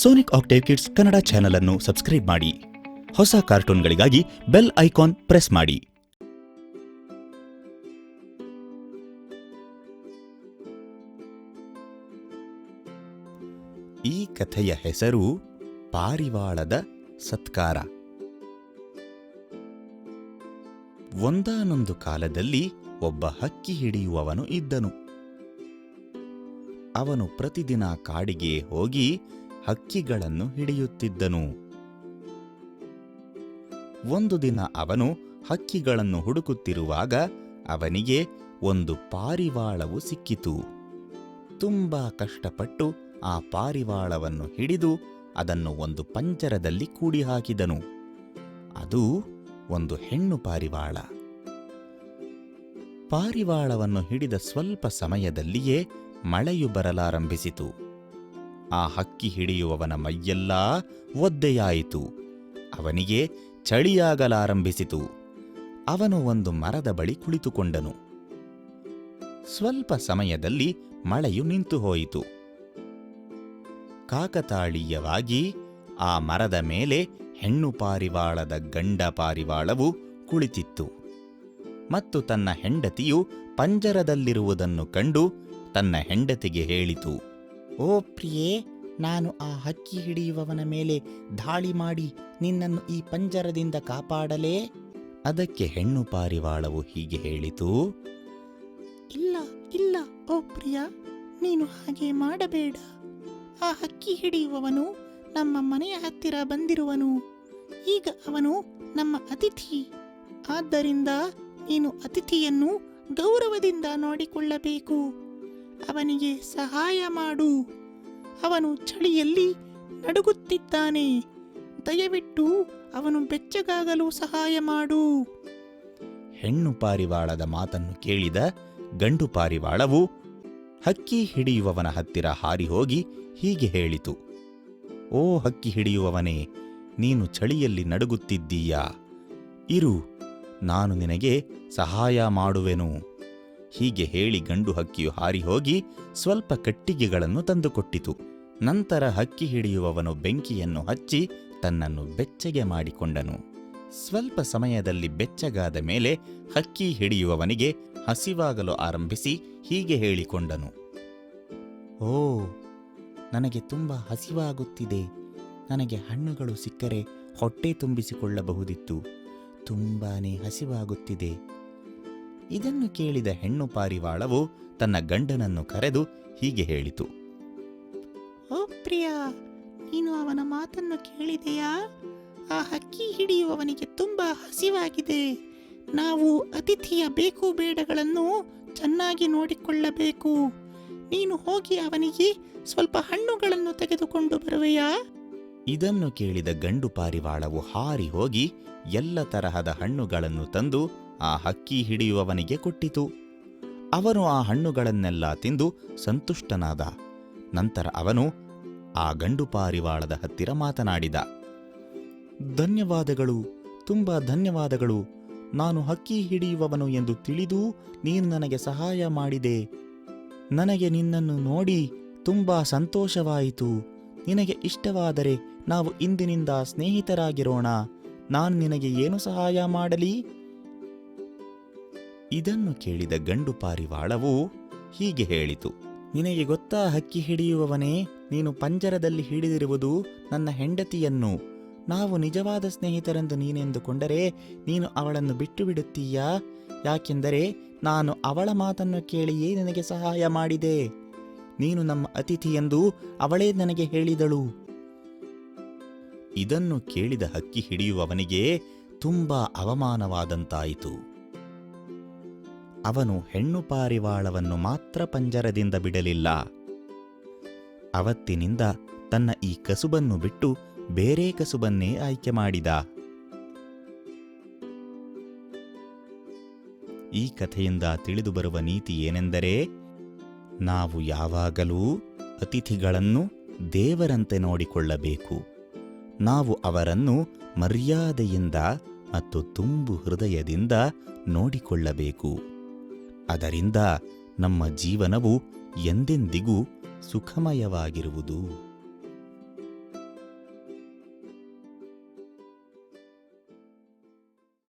Sonic Octave kids Kannada channel ಅನ್ನು subscribe ಮಾಡಿ. ಹೊಸ ಕಾರ್ಟೂನ್ಗಳಿಗಾಗಿ ಬೆಲ್ ಐಕಾನ್ ಪ್ರೆಸ್ ಮಾಡಿ. ಈ ಕಥೆಯ ಹೆಸರು ಪಾರಿವಾಳದ ಸತ್ಕಾರ. ಒಂದಾನೊಂದು ಕಾಲದಲ್ಲಿ ಒಬ್ಬ ಹಕ್ಕಿ ಹಿಡಿಯುವವನು ಇದ್ದನು. ಅವನು ಪ್ರತಿದಿನ ಕಾಡಿಗೆ ಹೋಗಿ ಹಕ್ಕಿಗಳನ್ನು ಹಿಡಿಯುತ್ತಿದ್ದನು. ಒಂದು ದಿನ ಅವನು ಹಕ್ಕಿಗಳನ್ನು ಹುಡುಕುತ್ತಿರುವಾಗ ಅವನಿಗೆ ಒಂದು ಪಾರಿವಾಳವು ಸಿಕ್ಕಿತು. ತುಂಬಾ ಕಷ್ಟಪಟ್ಟು ಆ ಪಾರಿವಾಳವನ್ನು ಹಿಡಿದು ಅದನ್ನು ಒಂದು ಪಂಜರದಲ್ಲಿ ಕೂಡಿ ಹಾಕಿದನು ಅದು ಒಂದು ಹೆಣ್ಣು ಪಾರಿವಾಳ. ಪಾರಿವಾಳವನ್ನು ಹಿಡಿದ ಸ್ವಲ್ಪ ಸಮಯದಲ್ಲಿಯೇ ಮಳೆಯು ಬರಲಾರಂಭಿಸಿತು. ಆ ಹಕ್ಕಿ ಹಿಡಿಯುವವನ ಮೈಯೆಲ್ಲ ಒದ್ದೆಯಾಯಿತು. ಅವನಿಗೆ ಚಳಿಯಾಗಲಾರಂಭಿಸಿತು. ಅವನು ಒಂದು ಮರದ ಬಳಿ ಕುಳಿತುಕೊಂಡನು. ಸ್ವಲ್ಪ ಸಮಯದಲ್ಲಿ ಮಳೆಯು ನಿಂತು ಹೋಯಿತು. ಕಾಕತಾಳೀಯವಾಗಿ ಆ ಮರದ ಮೇಲೆ ಹೆಣ್ಣು ಪಾರಿವಾಳದ ಗಂಡ ಪಾರಿವಾಳವು ಕುಳಿತಿತ್ತು. ಮತ್ತು ತನ್ನ ಹೆಂಡತಿಯು ಪಂಜರದಲ್ಲಿರುವುದನ್ನು ಕಂಡು ತನ್ನ ಹೆಂಡತಿಗೆ ಹೇಳಿತು. ಓ ಪ್ರಿಯೇ ನಾನು ಆ ಹಕ್ಕಿ ಹಿಡಿಯುವವನ ಮೇಲೆ ದಾಳಿ ಮಾಡಿ ನಿನ್ನನ್ನು ಈ ಪಂಜರದಿಂದ ಕಾಪಾಡಲೇ? ಅದಕ್ಕೆ ಹೆಣ್ಣು ಪಾರಿವಾಳವು ಹೀಗೆ ಹೇಳಿತು. ಇಲ್ಲ ಇಲ್ಲ ಓ ಪ್ರಿಯ ನೀನು ಹಾಗೆ ಮಾಡಬೇಡ. ಆ ಹಕ್ಕಿ ಹಿಡಿಯುವವನು ನಮ್ಮ ಮನೆಯ ಹತ್ತಿರ ಬಂದಿರುವನು. ಈಗ ಅವನು ನಮ್ಮ ಅತಿಥಿ. ಆದ್ದರಿಂದ ನೀನು ಅತಿಥಿಯನ್ನು ಗೌರವದಿಂದ ನೋಡಿಕೊಳ್ಳಬೇಕು. ಅವನಿಗೆ ಸಹಾಯ ಮಾಡು. ಅವನು ಚಳಿಯಲ್ಲಿ ನಡುಗುತ್ತಿದ್ದಾನೆ. ದಯವಿಟ್ಟು ಅವನು ಬೆಚ್ಚಗಾಗಲು ಸಹಾಯ ಮಾಡು. ಹೆಣ್ಣು ಪಾರಿವಾಳದ ಮಾತನ್ನು ಕೇಳಿದ ಗಂಡು ಪಾರಿವಾಳವು ಹಕ್ಕಿ ಹಿಡಿಯುವವನ ಹತ್ತಿರ ಹಾರಿ ಹೋಗಿ ಹೀಗೆ ಹೇಳಿತು. ಓ ಹಕ್ಕಿ ಹಿಡಿಯುವವನೇ, ನೀನು ಚಳಿಯಲ್ಲಿ ನಡುಗುತ್ತಿದ್ದೀಯಾ? ಇರು, ನಾನು ನಿನಗೆ ಸಹಾಯ ಮಾಡುವೆನು. ಹೀಗೆ ಹೇಳಿ ಗಂಡು ಹಕ್ಕಿಯು ಹಾರಿ ಹೋಗಿ ಸ್ವಲ್ಪ ಕಟ್ಟಿಗೆಗಳನ್ನು ತಂದುಕೊಟ್ಟಿತು. ನಂತರ ಹಕ್ಕಿ ಹಿಡಿಯುವವನು ಬೆಂಕಿಯನ್ನು ಹಚ್ಚಿ ತನ್ನನ್ನು ಬೆಚ್ಚಗೆ ಮಾಡಿಕೊಂಡನು. ಸ್ವಲ್ಪ ಸಮಯದಲ್ಲಿ ಬೆಚ್ಚಗಾದ ಮೇಲೆ ಹಕ್ಕಿ ಹಿಡಿಯುವವನಿಗೆ ಹಸಿವಾಗಲು ಆರಂಭಿಸಿ ಹೀಗೆ ಹೇಳಿಕೊಂಡನು. ಓ, ನನಗೆ ತುಂಬ ಹಸಿವಾಗುತ್ತಿದೆ. ನನಗೆ ಹಣ್ಣುಗಳು ಸಿಕ್ಕರೆ ಹೊಟ್ಟೆ ತುಂಬಿಸಿಕೊಳ್ಳಬಹುದಿತ್ತು. ತುಂಬಾನೇ ಹಸಿವಾಗುತ್ತಿದೆ. ಇದನ್ನು ಕೇಳಿದ ಹೆಣ್ಣು ಪಾರಿವಾಳವು ತನ್ನ ಗಂಡನನ್ನು ಕರೆದು ಹೀಗೆ ಹೇಳಿತು. ಓ ಪ್ರಿಯ ನೀನು ಅವನ ಮಾತನ್ನು ಕೇಳಿದೆಯಾ? ಆ ಹಕ್ಕಿ ಹಿಡಿಯುವವನಿಗೆ ತುಂಬಾ ಹಸಿವಾಗಿದೆ. ನಾವು ಅತಿಥಿಯ ಬೇಕು ಬೇಡಗಳನ್ನು ಚೆನ್ನಾಗಿ ನೋಡಿಕೊಳ್ಳಬೇಕು. ನೀನು ಹೋಗಿ ಅವನಿಗೆ ಸ್ವಲ್ಪ ಹಣ್ಣುಗಳನ್ನು ತೆಗೆದುಕೊಂಡು ಬರುವೆಯಾ? ಇದನ್ನು ಕೇಳಿದ ಗಂಡು ಪಾರಿವಾಳವು ಹಾರಿ ಹೋಗಿ ಎಲ್ಲ ತರಹದ ಹಣ್ಣುಗಳನ್ನು ತಂದು ಆ ಹಕ್ಕಿ ಹಿಡಿಯುವವನಿಗೆ ಕೊಟ್ಟಿತು. ಅವನು ಆ ಹಣ್ಣುಗಳನ್ನೆಲ್ಲ ತಿಂದು ಸಂತುಷ್ಟನಾದ. ನಂತರ ಅವನು ಆ ಗಂಡು ಪಾರಿವಾಳದ ಹತ್ತಿರ ಮಾತನಾಡಿದ. ಧನ್ಯವಾದಗಳು, ತುಂಬಾ ಧನ್ಯವಾದಗಳು. ನಾನು ಹಕ್ಕಿ ಹಿಡಿಯುವವನು ಎಂದು ತಿಳಿದು ನೀನು ನನಗೆ ಸಹಾಯ ಮಾಡಿದೆ. ನನಗೆ ನಿನ್ನನ್ನು ನೋಡಿ ತುಂಬ ಸಂತೋಷವಾಯಿತು. ನಿನಗೆ ಇಷ್ಟವಾದರೆ ನಾವು ಇಂದಿನಿಂದ ಸ್ನೇಹಿತರಾಗಿರೋಣ. ನಾನು ನಿನಗೆ ಏನು ಸಹಾಯ ಮಾಡಲಿ? ಇದನ್ನು ಕೇಳಿದ ಗಂಡು ಪಾರಿವಾಳವು ಹೀಗೆ ಹೇಳಿತು, ನಿನಗೆ ಗೊತ್ತಾ ಹಕ್ಕಿ ಹಿಡಿಯುವವನೇ, ನೀನು ಪಂಜರದಲ್ಲಿ ಹಿಡಿದಿರುವುದು ನನ್ನ ಹೆಂಡತಿಯನ್ನು. ನಾವು ನಿಜವಾದ ಸ್ನೇಹಿತರೆಂದು ನೀನೆಂದುಕೊಂಡರೆ ನೀನು ಅವಳನ್ನು ಬಿಟ್ಟು ಬಿಡುತ್ತೀಯಾ ಯಾಕೆಂದರೆ ನಾನು ಅವಳ ಮಾತನ್ನು ಕೇಳಿಯೇ ನಿನಗೆ ಸಹಾಯ ಮಾಡಿದೆ. ನೀನು ನಮ್ಮ ಅತಿಥಿ ಎಂದು ಅವಳೇ ನನಗೆ ಹೇಳಿದಳು. ಇದನ್ನು ಕೇಳಿದ ಹಕ್ಕಿ ಹಿಡಿಯುವವನಿಗೆ ತುಂಬಾ ಅವಮಾನವಾದಂತಾಯಿತು. ಅವನು ಹೆಣ್ಣು ಪಾರಿವಾಳವನ್ನು ಮಾತ್ರ ಪಂಜರದಿಂದ ಬಿಡಲಿಲ್ಲ. ಅವತ್ತಿನಿಂದ ತನ್ನ ಈ ಕಸುಬನ್ನು ಬಿಟ್ಟು ಬೇರೆ ಕಸುಬನ್ನೇ ಆಯ್ಕೆ ಮಾಡಿದ. ಈ ಕಥೆಯಿಂದ ತಿಳಿದುಬರುವ ನೀತಿ ಏನೆಂದರೆ, ನಾವು ಯಾವಾಗಲೂ ಅತಿಥಿಗಳನ್ನು ದೇವರಂತೆ ನೋಡಿಕೊಳ್ಳಬೇಕು. ನಾವು ಅವರನ್ನು ಮರ್ಯಾದೆಯಿಂದ ಮತ್ತು ತುಂಬು ಹೃದಯದಿಂದ ನೋಡಿಕೊಳ್ಳಬೇಕು. ಅದರಿಂದ ನಮ್ಮ ಜೀವನವು ಎಂದೆಂದಿಗೂ ಸುಖಮಯವಾಗಿರುವುದು.